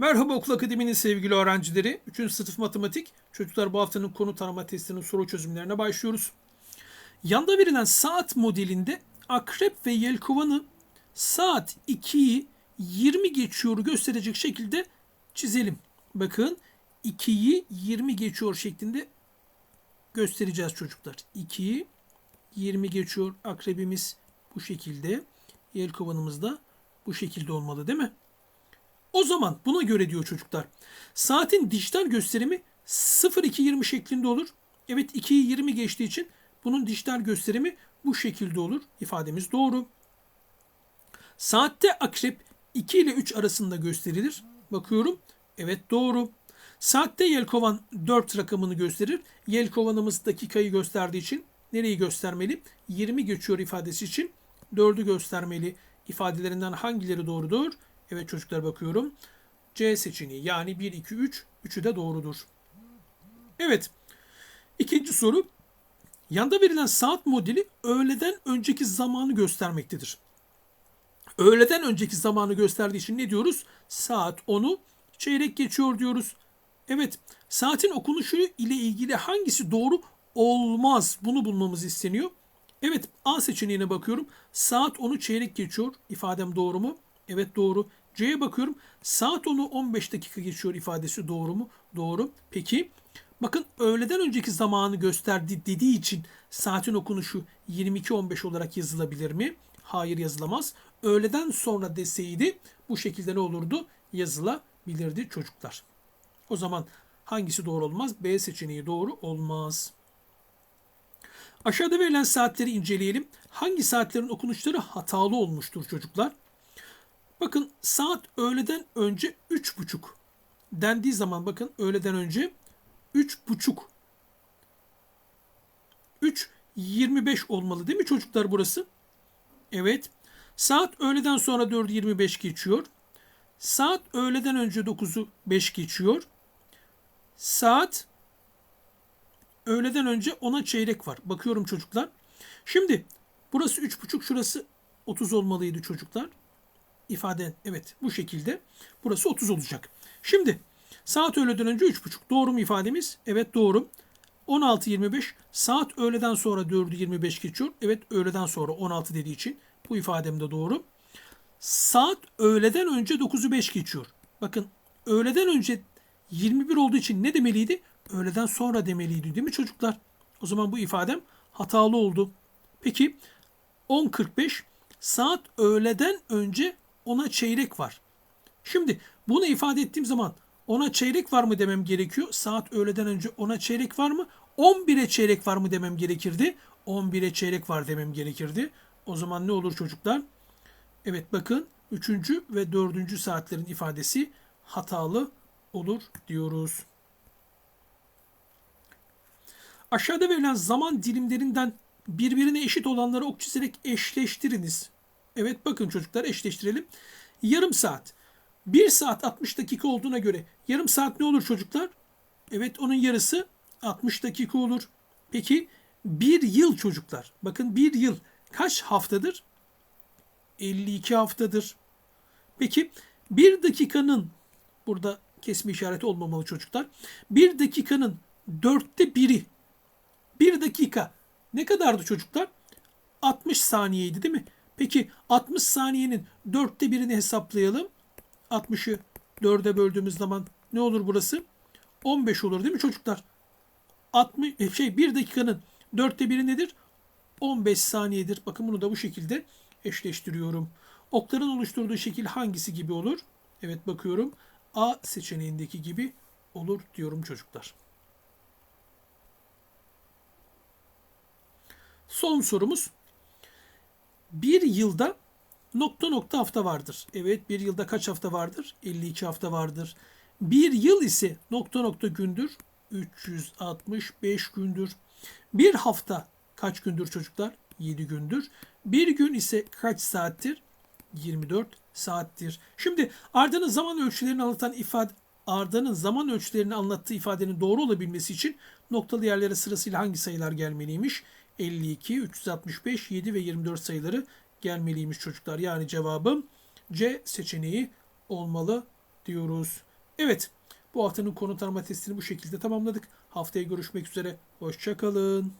Merhaba Okul Akademi'nin sevgili öğrencileri. 3. sınıf matematik. Çocuklar bu haftanın konu tanıma testinin soru çözümlerine başlıyoruz. Yanda verilen saat modelinde akrep ve yelkovanı saat 2'yi 20 geçiyor gösterecek şekilde çizelim. Bakın 2'yi 20 geçiyor şeklinde göstereceğiz çocuklar. 2'yi 20 geçiyor akrebimiz bu şekilde. Yelkovanımız da bu şekilde olmalı değil mi? O zaman buna göre diyor çocuklar. Saatin dijital gösterimi 0220 şeklinde olur. Evet 2'yi 20 geçtiği için bunun dijital gösterimi bu şekilde olur. İfademiz doğru. Saatte akrep 2 ile 3 arasında gösterilir. Bakıyorum. Evet doğru. Saatte yelkovan 4 rakamını gösterir. Yelkovanımız dakikayı gösterdiği için nereyi göstermeli? 20 geçiyor ifadesi için 4'ü göstermeli. İfadelerinden hangileri doğrudur? Evet çocuklar bakıyorum. C seçeneği yani 1, 2, 3. Üçü de doğrudur. Evet. İkinci soru. Yanda verilen saat modeli öğleden önceki zamanı göstermektedir. Öğleden önceki zamanı gösterdiği için ne diyoruz? Saat 10'u çeyrek geçiyor diyoruz. Evet. Saatin okunuşu ile ilgili hangisi doğru olmaz? Bunu bulmamız isteniyor. Evet A seçeneğine bakıyorum. Saat 10'u çeyrek geçiyor. İfadem doğru mu? Evet doğru. C'ye bakıyorum. Saat 10'u 15 dakika geçiyor ifadesi doğru mu? Doğru. Peki bakın öğleden önceki zamanı gösterdi dediği için saatin okunuşu 22.15 olarak yazılabilir mi? Hayır yazılamaz. Öğleden sonra deseydi bu şekilde ne olurdu? Yazılabilirdi çocuklar. O zaman hangisi doğru olmaz? B seçeneği doğru olmaz. Aşağıda verilen saatleri inceleyelim. Hangi saatlerin okunuşları hatalı olmuştur çocuklar? Bakın saat öğleden önce 3.30 dendiği zaman bakın öğleden önce 3.30 3.25 olmalı değil mi çocuklar burası? Evet. Saat öğleden sonra 4.25 geçiyor. Saat öğleden önce 9'u 5 geçiyor. Saat öğleden önce 10'a çeyrek var. Bakıyorum çocuklar. Şimdi burası 3.30 şurası 30 olmalıydı çocuklar ifade evet bu şekilde. Burası 30 olacak. Şimdi saat öğleden önce 3.30. Doğru mu ifademiz? Evet doğru. 16.25 saat öğleden sonra 4'ü 25 geçiyor. Evet öğleden sonra 16 dediği için bu ifadem de doğru. Saat öğleden önce 9'u 5 geçiyor. Bakın öğleden önce 21 olduğu için ne demeliydi? Öğleden sonra demeliydi değil mi çocuklar? O zaman bu ifadem hatalı oldu. Peki 10.45 saat öğleden önce ona çeyrek var. Şimdi bunu ifade ettiğim zaman ona çeyrek var mı demem gerekiyor. Saat öğleden önce ona çeyrek var mı? 11'e çeyrek var mı demem gerekirdi. 11'e çeyrek var demem gerekirdi. O zaman ne olur çocuklar? Evet bakın 3. ve 4. saatlerin ifadesi hatalı olur diyoruz. Aşağıda verilen zaman dilimlerinden birbirine eşit olanları ok çizerek eşleştiriniz. Evet bakın çocuklar eşleştirelim. Yarım saat. 1 saat 60 dakika olduğuna göre yarım saat ne olur çocuklar? Evet onun yarısı 60 dakika olur. Peki bir yıl çocuklar. Bakın bir yıl kaç haftadır? 52 haftadır. Peki bir dakikanın burada kesme işareti olmamalı çocuklar. Bir dakikanın dörtte biri. Bir dakika ne kadardı çocuklar? 60 saniyeydi değil mi? Peki 60 saniyenin dörtte birini hesaplayalım. 60'ı 4'e böldüğümüz zaman ne olur burası? 15 olur değil mi çocuklar? 60 e, şey 1 dakikanın dörtte biri nedir? 15 saniyedir. Bakın bunu da bu şekilde eşleştiriyorum. Okların oluşturduğu şekil hangisi gibi olur? Evet bakıyorum. A seçeneğindeki gibi olur diyorum çocuklar. Son sorumuz bir yılda nokta nokta hafta vardır. Evet bir yılda kaç hafta vardır? 52 hafta vardır. Bir yıl ise nokta nokta gündür. 365 gündür. Bir hafta kaç gündür çocuklar? 7 gündür. Bir gün ise kaç saattir? 24 saattir. Şimdi Arda'nın zaman ölçülerini anlatan ifade Arda'nın zaman ölçülerini anlattığı ifadenin doğru olabilmesi için noktalı yerlere sırasıyla hangi sayılar gelmeliymiş? 52, 365, 7 ve 24 sayıları gelmeliymiş çocuklar. Yani cevabım C seçeneği olmalı diyoruz. Evet. Bu haftanın konu tanıma testini bu şekilde tamamladık. Haftaya görüşmek üzere. Hoşçakalın.